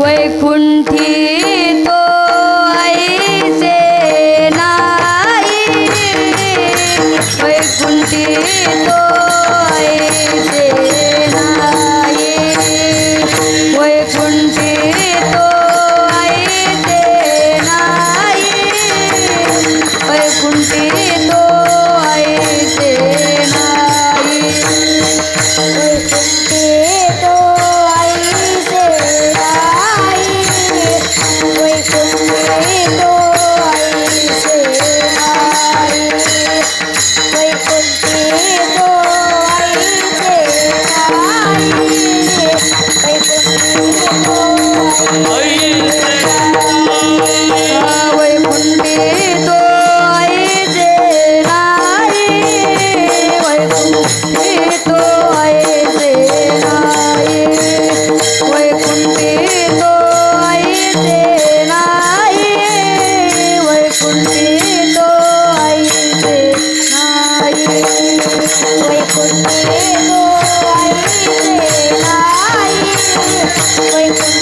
वैकुंठी तो ऐसे नाही वैकुंठी तो Oh, I'm in the.